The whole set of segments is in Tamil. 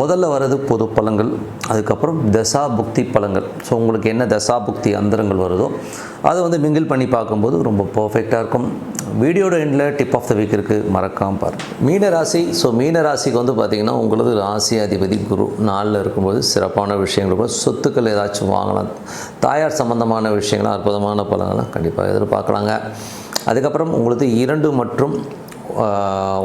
முதல்ல வர்றது பொது பழங்கள் அதுக்கப்புறம் தசா புக்தி பலன்கள். ஸோ உங்களுக்கு என்ன தசா புக்தி அந்தரங்கள் வருதோ அதை வந்து மிங்கிள் பண்ணி பார்க்கும்போது ரொம்ப பர்ஃபெக்டாக இருக்கும். வீடியோட எண்டில் டிப் ஆஃப் த வீக் இருக்குது மறக்காம பாரு மீன ராசி ஸோ மீன ராசிக்கு வந்து பார்த்திங்கன்னா உங்களது ராசி அதிபதி குரு நாளில் இருக்கும்போது சிறப்பான விஷயங்கள் இருக்கும். சொத்துக்கள் ஏதாச்சும் வாங்கலாம். தாயார் சம்பந்தமான விஷயங்கள்லாம் அற்புதமான பலன்கள்லாம் கண்டிப்பாக எதிர்பார்க்கலாங்க. அதுக்கப்புறம் உங்களுக்கு இரண்டு மற்றும்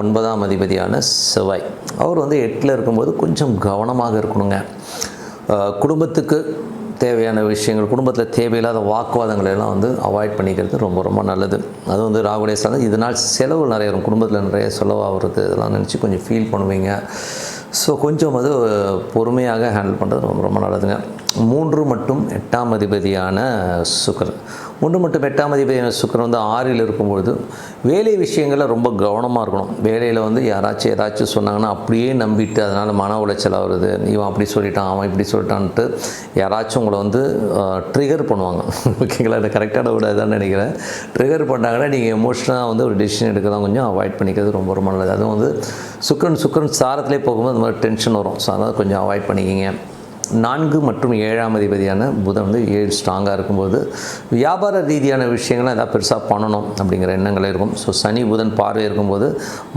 ஒன்பதாம் அதிபதியான செவ்வாய். அவர் வந்து எட்டில் இருக்கும்போது கொஞ்சம் கவனமாக இருக்கணுங்க. குடும்பத்துக்கு தேவையான விஷயங்கள் குடும்பத்தில் தேவையில்லாத வாக்குவாதங்களை எல்லாம் வந்து அவாய்ட் பண்ணிக்கிறது ரொம்ப ரொம்ப நல்லது. அது வந்து ராகுடைய சாதம் இதனால் செலவு நிறைய வரும். குடும்பத்தில் நிறைய செலவாகிறது இதெல்லாம் நினச்சி கொஞ்சம் ஃபீல் பண்ணுவீங்க. ஸோ கொஞ்சம் அது பொறுமையாக ஹேண்டில் பண்ணுறது ரொம்ப ரொம்ப நல்லதுங்க. மூன்று மற்றும் எட்டாம் அதிபதியான சுக்கர் ஒன்று மட்டும் எட்டாம் அதிபதியான சுக்கரன் வந்து ஆறில் இருக்கும்பொழுது வேலை விஷயங்களில் ரொம்ப கவனமாக இருக்கணும். வேலையில் வந்து யாராச்சும் ஏதாச்சும் சொன்னாங்கன்னா அப்படியே நம்பிட்டு அதனால் மன உளைச்சல் ஆகுறது இவன் அப்படி சொல்லிட்டான் அவன் இப்படி சொல்லிட்டான்ட்டு யாராச்சும் உங்களை வந்து ட்ரிகர் பண்ணுவாங்க. ஓகேங்களா? இதை கரெக்டான விட தான் நினைக்கிறேன். ட்ரிகர் பண்ணாங்கன்னா நீங்கள் எமோஷனாக வந்து ஒரு டெசிஷன் எடுக்கலாம் கொஞ்சம் அவாய்ட் பண்ணிக்கிறது ரொம்ப ரொம்ப நல்லது. அதுவும் வந்து சுக்கரன் சுக்கரன் சாரத்திலே போகும்போது இந்த மாதிரி டென்ஷன் வரும். ஸோ அதனால் கொஞ்சம் அவாய்ட் பண்ணிக்கிங்க. நான்கு மற்றும் ஏழாம் அதிபதியான புதன் வந்து ஏழு ஸ்ட்ராங்காக இருக்கும்போது வியாபார ரீதியான விஷயங்களை எதாவது பெருசாக பண்ணணும் அப்படிங்கிற எண்ணங்கள் இருக்கும். ஸோ சனி புதன் பார்வை இருக்கும்போது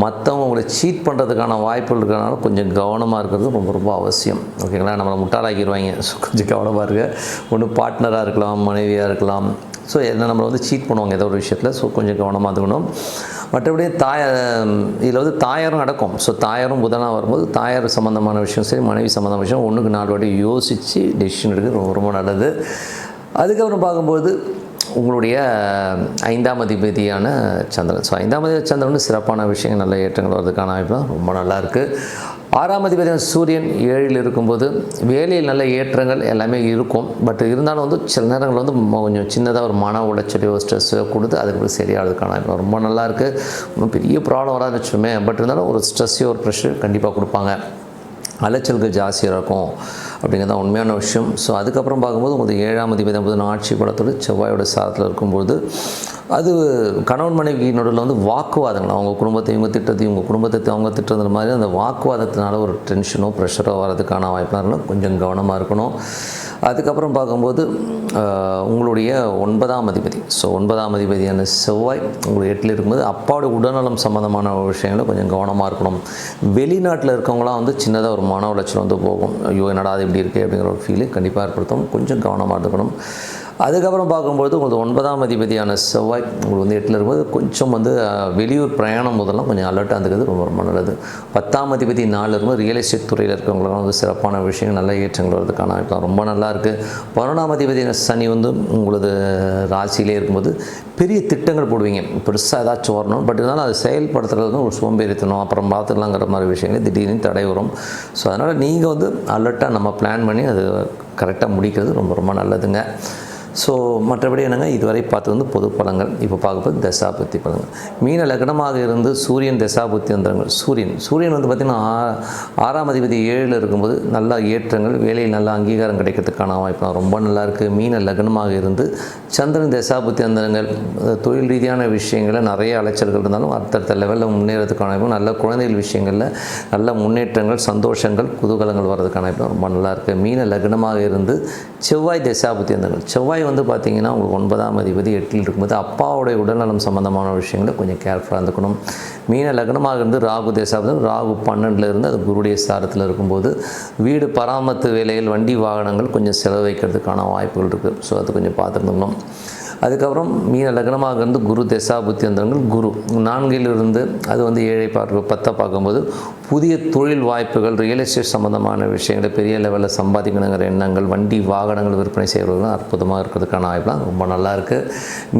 மற்றவங்க உங்களை சீட் பண்ணுறதுக்கான வாய்ப்புகள் இருக்கிறனால கொஞ்சம் கவனமாக இருக்கிறது ரொம்ப ரொம்ப அவசியம். ஓகேங்களா நம்மளை முட்டாளாக்கிடுவாங்க ஸோ கொஞ்சம் கவனமாக இருக்க ஒன்று பார்ட்னராக இருக்கலாம் மனைவியாக இருக்கலாம். ஸோ என்ன நம்மளை வந்து சீட் பண்ணுவாங்க ஏதோ ஒரு விஷயத்தில். ஸோ கொஞ்சம் கவனமாக இருக்கணும். மற்றபடி தாய இதில் வந்து தாயாரும் நடக்கும் ஸோ தாயாரும் புதனாக வரும்போது தாயார் சம்மந்தமான விஷயம் சரி மனைவி சம்மந்தமான விஷயம் ஒன்றுக்கு நாலு வாட்டி யோசித்து டெசிஷன் எடுக்கிறது ரொம்ப ரொம்ப நல்லது. அதுக்கப்புறம் பார்க்கும்போது உங்களுடைய ஐந்தாம் அதிபதியான சந்திரன். ஸோ ஐந்தாம் அதிபதி சந்திரன் சிறப்பான விஷயங்கள் நல்ல ஏற்றங்கள் வர்றதுக்கான வாய்ப்பு தான். ரொம்ப நல்லா இருக்குது ஆறாம் அதிபதியான சூரியன் ஏழில் இருக்கும்போது வேலையில் நல்ல ஏற்றங்கள் எல்லாமே இருக்கும். பட் இருந்தாலும் வந்து சில நேரங்கள் வந்து கொஞ்சம் சின்னதாக ஒரு மன உளைச்சலையோ ஸ்ட்ரெஸ்ஸோ கொடுத்து அதுக்கப்புறம் சரியாகிறதுக்கான வாய்ப்பு ரொம்ப நல்லா இருக்குது ஒன்றும் பெரிய ப்ராப்ளம் வராதுன்னு வச்சுமே பட் இருந்தாலும் ஒரு ஸ்ட்ரெஸ்ஸையோ ஒரு ப்ரெஷர் கண்டிப்பாக கொடுப்பாங்க. அலைச்சல்கள் ஜாஸ்தியாக இருக்கும் அப்படிங்கிறது தான் உண்மையான விஷயம். ஸோ அதுக்கப்புறம் பார்க்கும்போது உங்களுக்கு ஏழாம் அதிபதி புதன் ஆட்சி படத்தோடு செவ்வாயோட சாரத்தில் இருக்கும்போது அது கணவன் மனைவி நடுவில் வந்து வாக்குவாதங்கள். அவங்க குடும்பத்தை இவங்க திட்டத்தை இவங்க குடும்பத்தை அவங்க திட்டுறது மாதிரி அந்த வாக்குவாதத்தினால ஒரு டென்ஷனோ ப்ரெஷரோ வரதுக்கான வாய்ப்புலாம் இருக்கணும் கொஞ்சம் கவனமாக இருக்கணும். அதுக்கப்புறம் பார்க்கும்போது உங்களுடைய ஒன்பதாம் அதிபதி. ஸோ ஒன்பதாம் அதிபதியான செவ்வாய் உங்களுக்கு எட்டில் இருக்கும்போது அப்பாவோட உடல்நலம் சம்மந்தமான விஷயங்களை கொஞ்சம் கவனமாக இருக்கணும். வெளிநாட்டில் இருக்கவங்களாம் வந்து சின்னதாக ஒரு மன உளைச்சல் வந்து போகும். ஐயோ என்னடா அது இப்படி இருக்குது அப்படிங்கிற ஒரு ஃபீலிங் கண்டிப்பாக ஏற்படுத்தும். கொஞ்சம் கவனமாக இருக்கணும் அதுக்கப்புறம் பார்க்கும்பொழுது உங்களுக்கு ஒன்பதாம் அதிபதியான செவ்வாய் உங்களுக்கு வந்து எட்டில் இருக்கும்போது கொஞ்சம் வந்து வெளியூர் பிரயாணம் முதல்லாம் கொஞ்சம் அலர்ட்டாக இருந்துக்கிறது ரொம்ப ரொம்ப நல்லது. பத்தாம் அதிபதி நாலு இருக்கும்போது ரியல் எஸ்டேட் துறையில் இருக்கிறவங்களாம் வந்து சிறப்பான விஷயங்கள் நல்ல ஏற்றங்கள் வரதுக்கான வாய்ப்பு ரொம்ப நல்லா இருக்குது பதினொன்றாம் அதிபதியான சனி வந்து உங்களது ராசியிலே இருக்கும்போது பெரிய திட்டங்கள் போடுவீங்க. பெருசாக ஏதாச்சும் வரணும். பட் இருந்தாலும் அதை செயல்படுத்துறது ஒரு சோம்பேறித்தனம் அப்புறம் பார்த்துக்கலாங்கிற மாதிரி விஷயங்கள் திடீர்னு தடை வரும். ஸோ அதனால் நீங்கள் வந்து அலர்ட்டாக நம்ம பிளான் பண்ணி அது கரெக்டாக முடிக்கிறது ரொம்ப ரொம்ப நல்லதுங்க. ஸோ மற்றபடி என்னங்க? இதுவரை பார்த்து வந்து பொது பலங்கள் இப்போ பார்க்கப்போது தசாபுத்தி பலங்கள் மீன லக்னமாக இருந்து சூரியன் தசாபுத்தி வந்தவங்கள் சூரியன். சூரியன் வந்து பார்த்திங்கன்னா ஆ- ஆறாம் அதிபதி ஏழில் இருக்கும்போது நல்ல ஏற்றங்கள் வேலையில் நல்ல அங்கீகாரம் கிடைக்கிறதுக்கான வாய்ப்பு ரொம்ப நல்லா இருக்குது மீன லக்னமாக இருந்து சந்திரன் தசாபுத்தி அந்தரங்கள் தொழில் ரீதியான விஷயங்களில் நிறைய அலைச்சல்கள் இருந்தாலும் அடுத்தடுத்த லெவலில் முன்னேறதுக்கான வாய்ப்பு நல்ல குழந்தைகள் விஷயங்களில் நல்ல முன்னேற்றங்கள் சந்தோஷங்கள் குதூகலங்கள் வர்றதுக்கான வாய்ப்பு ரொம்ப நல்லா இருக்குது மீன லக்னமாக இருந்து செவ்வாய் தசாபுத்தி அந்தங்கள் செவ்வாய் வந்து பார்த்தீங்கன்னா உங்களுக்கு ஒன்பதாம் அதிபதி எட்டில் இருக்கும்போது அப்பாவுடைய உடல்நலம் சம்பந்தமான விஷயங்களை கொஞ்சம் கேர்ஃபுல்லாக இருந்துக்கணும். மீன லக்னமாக இருந்து ராகு தேசாபதம் ராகு பன்னெண்டில் இருந்து அது குருடைய சாரத்தில் இருக்கும்போது வீடு பராமத்து வேலையில் வண்டி வாகனங்கள் கொஞ்சம் செலவு வைக்கிறதுக்கான வாய்ப்புகள் இருக்குது ஸோ அது கொஞ்சம் பார்த்துருந்துக்கணும் அதுக்கப்புறம் மீன லக்னமாக இருந்து குரு தசாபுத்தி அந்தரங்கள் குரு. நான்கிலிருந்து அது வந்து ஏழை பார்க்க பத்தை பார்க்கும்போது புதிய தொழில் வாய்ப்புகள் ரியல் எஸ்டேட் சம்மந்தமான விஷயங்களை பெரிய லெவலில் சம்பாதிக்கணுங்கிற எண்ணங்கள் வண்டி வாகனங்கள் விற்பனை செய்கிறவர்கள் அற்புதமாக இருக்கிறதுக்கான வாய்ப்புலாம் ரொம்ப நல்லா இருக்குது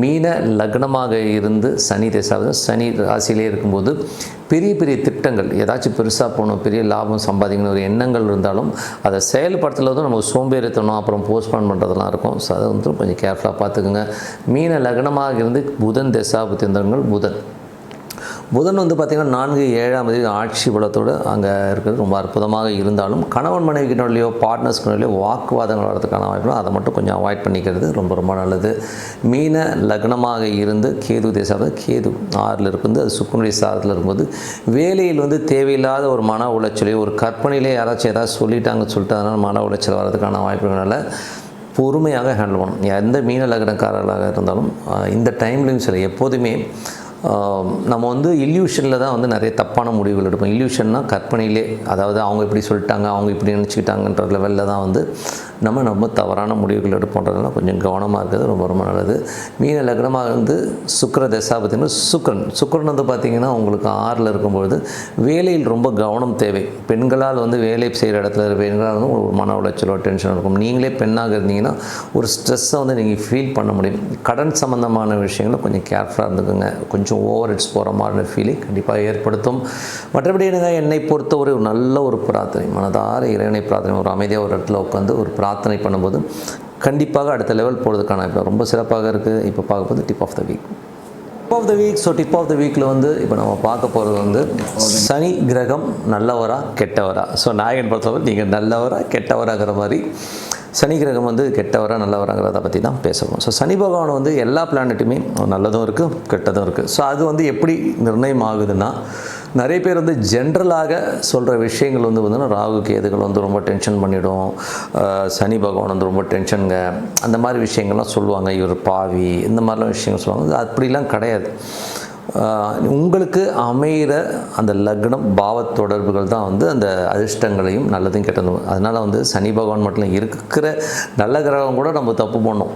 மீன லக்னமாக இருந்து சனி தசாவது சனி ராசியிலே இருக்கும்போது பெரிய பெரிய திட்டங்கள் ஏதாச்சும் பெருசாக போகணும் பெரிய லாபம் சம்பாதிக்கணும் ஒரு எண்ணங்கள் இருந்தாலும் அதை செயல்படுத்துறது நம்ம சோம்பேறித்தனம் அப்புறம் போஸ்ட்போன் பண்ணுறதெல்லாம் இருக்கும். ஸோ அதை வந்து கொஞ்சம் கேர்ஃபுல்லாக பார்த்துக்குங்க. மீன லக்னமாக இருந்து புதன் தசாபுத்தியந்தங்கள் புதன். புதன் வந்து பார்த்திங்கன்னா நான்கு ஏழாம் தேதி ஆட்சி பலத்தோடு அங்கே இருக்கிறது. ரொம்ப அற்புதமாக இருந்தாலும் கணவன் மனைவிக்கிட்டோடையோ பார்ட்னர்ஸ்கிட்டோடையோ வாக்குவாதங்கள் வரதுக்கான வாய்ப்பு அதை மட்டும் கொஞ்சம் அவாய்ட் பண்ணிக்கிறது ரொம்ப ரொம்ப நல்லது. மீன லக்னமாக இருந்து கேது தேசாவது கேது ஆறில் இருக்கும்போது அது சுக்குனுடைய சாதத்தில் இருக்கும்போது வேலையில் வந்து தேவையில்லாத ஒரு மன உளைச்சலையோ ஒரு கற்பனையிலே யாராச்சும் ஏதாவது சொல்லிட்டாங்கன்னு சொல்லிட்டு அதனால் மன உளைச்சல் வர்றதுக்கான வாய்ப்புகளால் பொறுமையாக ஹேண்டில் பண்ணணும். எந்த மீன லக்னக்காரர்களாக இருந்தாலும் இந்த டைம்லையும் சரி எப்போதுமே நம்ம வந்து இல்யூஷனில் தான் வந்து நிறைய தப்பான முடிவுகள் எடுப்போம். இல்யூஷன்னா கற்பனையிலே அதாவது அவங்க இப்படி சொல்லிட்டாங்க அவங்க இப்படி நினச்சிக்கிட்டாங்கன்ற லெவலில் தான் வந்து நம்ம நம்ம தவறான முடிவுகள் எடுப்போன்றதுலாம் கொஞ்சம் கவனமாக இருக்கிறது ரொம்ப ரொம்ப நல்லது. மீன லக்னமாக வந்து சுக்கர தசா பார்த்திங்கன்னா சுக்கரன். சுக்கரன் வந்து பார்த்திங்கன்னா உங்களுக்கு ஆறில் இருக்கும்பொழுது வேலையில் ரொம்ப கவனம் தேவை. பெண்களால் வந்து வேலை செய்கிற இடத்துல இருக்கிற பெண்களால் வந்து ஒரு மன உளைச்சலோ டென்ஷன் இருக்கும். நீங்களே பெண்ணாக இருந்தீங்கன்னா ஒரு ஸ்ட்ரெஸ்ஸை வந்து நீங்கள் ஃபீல் பண்ண முடியும். கடன் சம்மந்தமான விஷயங்களை கொஞ்சம் கேர்ஃபுல்லாக இருந்துக்குங்க. கொஞ்சம் ஓவர் இட்ஸ் போகிற மாதிரி ஃபீலிங் கண்டிப்பாக ஏற்படுத்தும். மற்றபடி என்னங்க என்னை பொறுத்த ஒரு நல்ல ஒரு பிரார்த்தனை. மனதார இறைவனை பிரார்த்தனை ஒரு அமைதியாக ஒரு இடத்துல உட்காந்து ஒரு பிரார்த்தனை பண்ணும்போது கண்டிப்பாக அடுத்த லெவல் போகிறதுக்கான இப்போ ரொம்ப சிறப்பாக இருக்குது இப்போ பார்க்கும்போது tip of the week tip of the week so tip of the வீக்கில் வந்து இப்போ நம்ம பார்க்க போகிறது வந்து சனி கிரகம் நல்லவரா கெட்டவரா? ஸோ நாயகன் பொறுத்தவரை நீங்கள் நல்லவரா கெட்டவராங்கிற மாதிரி சனி கிரகம் வந்து கெட்டவரா நல்லவராங்கிறத பற்றி தான் பேசுவோம் ஸோ சனி பகவான் வந்து எல்லா பிளானட்டுமே நல்லதும் இருக்குது கெட்டதும் இருக்குது ஸோ அது வந்து எப்படி நிர்ணயம் ஆகுதுன்னா நிறைய பேர் வந்து ஜென்ரலாக சொல்கிற விஷயங்கள் வந்து பார்த்தீங்கன்னா ராகு கேதுகள் வந்து ரொம்ப டென்ஷன் பண்ணிவிடும் சனி பகவான் வந்து ரொம்ப டென்ஷனுங்க அந்த மாதிரி விஷயங்கள்லாம் சொல்லுவாங்க. இவர் பாவி இந்த மாதிரிலாம் விஷயங்கள் சொல்லுவாங்க. அப்படிலாம் கிடையாது. உங்களுக்கு அமைகிற அந்த லக்னம் பாவ தொடர்புகள் தான் வந்து அந்த அதிர்ஷ்டங்களையும் நல்லதையும் கெட்டதும். அதனால் வந்து சனி பகவான் மட்டும் இருக்கிற நல்ல கிரகம் கூட நம்ம தப்பு பண்ணோம்.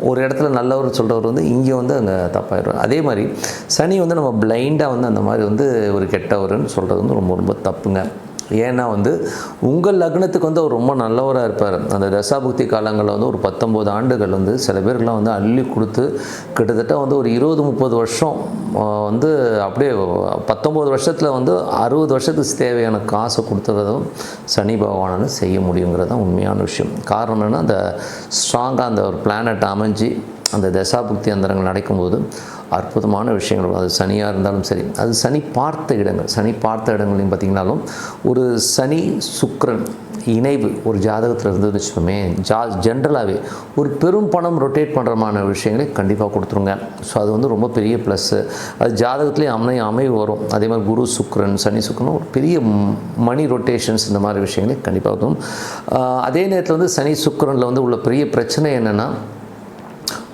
ஒரு இடத்துல நல்லவர் சொல்கிறவர் வந்து இங்கே வந்து அங்கே தப்பாயிடும் அதே மாதிரி சனி வந்து நம்ம பிளைண்டாக வந்து அந்த மாதிரி வந்து ஒரு கெட்டவர்னு சொல்கிறது வந்து ரொம்ப ரொம்ப தப்புங்க. ஏன்னா வந்து உங்கள் லக்னத்துக்கு வந்து அவர் ரொம்ப நல்லவராக இருப்பார். அந்த தசாபுக்தி காலங்களில் வந்து ஒரு பத்தொம்போது ஆண்டுகள் வந்து சில பேருக்குலாம் வந்து அள்ளி கொடுத்து கிட்டத்தட்ட வந்து ஒரு இருபது முப்பது வருஷம் வந்து அப்படியே பத்தொம்போது வருஷத்தில் வந்து அறுபது வருஷத்துக்கு தேவையான காசை கொடுத்துறதும் சனி பகவானால் செய்ய முடியுங்கிறது தான் உண்மையான விஷயம். காரணம் என்னென்னா அந்த ஸ்ட்ராங்காக அந்த ஒரு பிளானட் அமைஞ்சு அந்த தசாபுக்தி அந்தரங்கள் நடக்கும்போது அற்புதமான விஷயங்கள். வரும். அது சனியாக இருந்தாலும் சரி. அது சனி பார்த்த இடங்கள். சனி பார்த்த இடங்களையும் பார்த்திங்கனாலும் ஒரு சனி சுக்கரன் இணைவு ஒரு ஜாதகத்தில் இருந்ததுன்னு வச்சுக்கோமே ஜா ஜென்ரலாகவே ஒரு பெரும் பணம் ரொட்டேட் பண்ணுறமான விஷயங்களை கண்டிப்பாக கொடுத்துருங்க. ஸோ அது வந்து ரொம்ப பெரிய ப்ளஸ்ஸு அது ஜாதகத்துலேயே அமை அமைவு வரும். அதே மாதிரி குரு சுக்ரன் சனி சுக்கிரன் ஒரு பெரிய மணி ரொட்டேஷன்ஸ் இந்த மாதிரி விஷயங்களை கண்டிப்பாக வரும். அதே நேரத்தில் வந்து சனி சுக்கரனில் வந்து உள்ள பெரிய பிரச்சனை என்னென்னா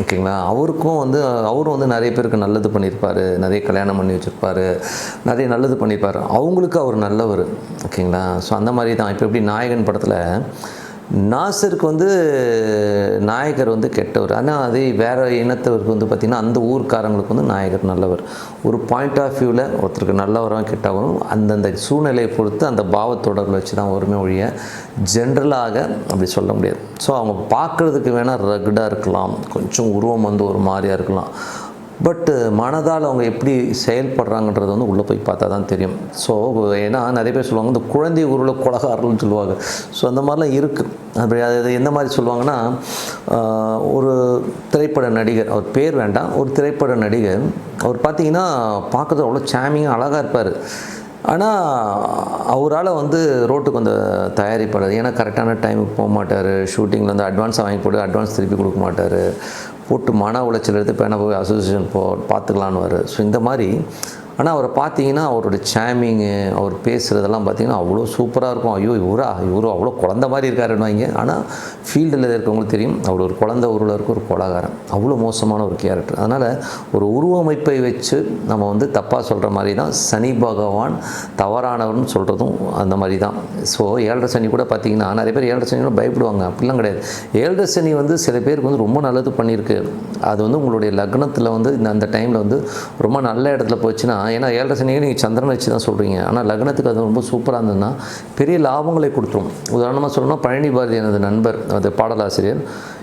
ஓகேங்களா? அவருக்கும் வந்து அவரும் வந்து நிறைய பேருக்கு நல்லது பண்ணியிருப்பார். நிறைய கல்யாணம் பண்ணி வச்சுருப்பாரு. நிறைய நல்லது பண்ணியிருப்பார். அவங்களுக்கு அவர் நல்லவர். ஓகேங்களா? ஸோ அந்த மாதிரி தான். இப்போ எப்படி நாயகன் படத்தில் நாசருக்கு வந்து நாயகர் வந்து கெட்டவர். ஆனால் அதே வேறு இனத்தவருக்கு வந்து பார்த்திங்கன்னா அந்த ஊர்க்காரங்களுக்கு வந்து நாயகர் நல்லவர். ஒரு பாயிண்ட் ஆஃப் வியூவில் ஒருத்தருக்கு நல்லவரும் கெட்டவரும் அந்தந்த சூழ்நிலையை பொறுத்து அந்த பாவத்தொடர்பில் வச்சு தான் வருமே ஒழிய ஜென்ரலாக அப்படி சொல்ல முடியாது. ஸோ அவங்க பார்க்குறதுக்கு வேணால் ரகுடாக இருக்கலாம். கொஞ்சம் உருவம் வந்து ஒரு மாதிரியாக இருக்கலாம். பட்டு uh, மனதால் அவங்க எப்படி செயல்படுறாங்கன்றது வந்து உள்ளே போய் பார்த்தா தான் தெரியும். ஸோ ஏன்னா நிறைய பேர் சொல்லுவாங்க இந்த குழந்தை உருளை குலகாரல்னு சொல்லுவாங்க. ஸோ அந்த மாதிரிலாம் இருக்குது அப்படி அது எந்த மாதிரி சொல்லுவாங்கன்னா ஒரு திரைப்பட நடிகர் அவர் பேர் வேண்டாம் ஒரு திரைப்பட நடிகர் அவர் பார்த்தீங்கன்னா பார்க்குறது அவ்வளோ சாமிங்காக அழகாக இருப்பார். ஆனால் அவரால் வந்து ரோட்டுக்கு வந்து தயாரிப்படாது ஏன்னா கரெக்டான டைமுக்கு போக மாட்டார். ஷூட்டிங்கில் வந்து அட்வான்ஸ் வாங்கி போட்டு அட்வான்ஸ் திருப்பி கொடுக்க மாட்டார். போட்டு மன உளைச்சல் எடுத்து இப்போ என்ன போய் அசோசியேஷன் போ பார்த்துக்கலான்னு வர ஸோ இந்த மாதிரி ஆனால் அவரை பார்த்தீங்கன்னா அவரோட சேமிங்கு அவர் பேசுகிறதெல்லாம் பார்த்தீங்கன்னா அவ்வளோ சூப்பராக இருக்கும். ஐயோ இவரா? இவரும் அவ்வளோ குழந்த மாதிரி இருக்காருன்னு வைங்க. ஆனால் ஃபீல்டில் இருக்கவங்களுக்கு தெரியும் அவர் ஒரு குழந்த உருவில் இருக்க ஒரு கொலகாரன் அவ்வளோ மோசமான ஒரு கேரக்டர் அதனால் ஒரு உருவமைப்பை வச்சு நம்ம வந்து தப்பாக சொல்கிற மாதிரி தான் சனி பகவான் தவறானவர்னு சொல்கிறதும் அந்த மாதிரி தான் ஸோ ஏழரை சனி கூட பார்த்தீங்கன்னா நிறைய பேர் ஏழரை சனி கூட பயப்படுவாங்க. அப்படிலாம் கிடையாது. ஏழரை சனி வந்து சில பேருக்கு வந்து ரொம்ப நல்லது பண்ணியிருக்கு. அது வந்து உங்களுடைய லக்னத்தில் வந்து இந்த அந்த டைமில் வந்து ரொம்ப நல்ல இடத்துல போச்சுன்னா ஏன்னா ஏழரை சனிக்கு நீங்கள் சந்திரனை வச்சு தான் சொல்கிறீங்க ஆனால் லக்னத்துக்கு அது ரொம்ப சூப்பராக இருந்ததுன்னா பெரிய லாபங்களை கொடுத்துரும். உதாரணமாக சொல்லணும்னா பழனி பாரதி எனது நண்பர் அது பாடலாசிரியர்.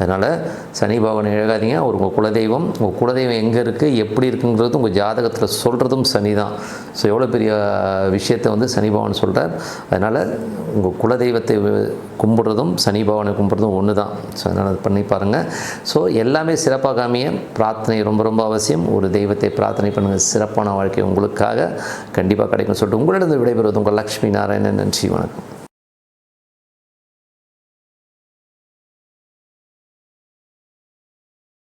அதனால் சனி பகவான் எழுகாதீங்க அவர் உங்கள் குலதெய்வம். உங்கள் குலதெய்வம் எங்கே இருக்குது எப்படி இருக்குங்கிறது உங்கள் ஜாதகத்தில் சொல்கிறதும் சனி தான் ஸோ எவ்வளோ பெரிய விஷயத்தை வந்து சனி பகவான் சொல்கிறார் அதனால் உங்கள் குலதெய்வத்தை கும்பிட்றதும் சனி பகவானை கும்பிட்றதும் ஒன்று தான் ஸோ அதனால் அது பண்ணி பாருங்கள் ஸோ எல்லாமே சிறப்பாக காமிய பிரார்த்தனை ரொம்ப ரொம்ப அவசியம். ஒரு தெய்வத்தை பிரார்த்தனை பண்ணுங்கள் சிறப்பான வாழ்க்கை உங்களுக்காக கண்டிப்பாக கிடைக்கும் சொல்லிட்டு உங்களிடம் விடைபெறுவது உங்கள் லக்ஷ்மி நாராயணன். நன்றி வணக்கம்.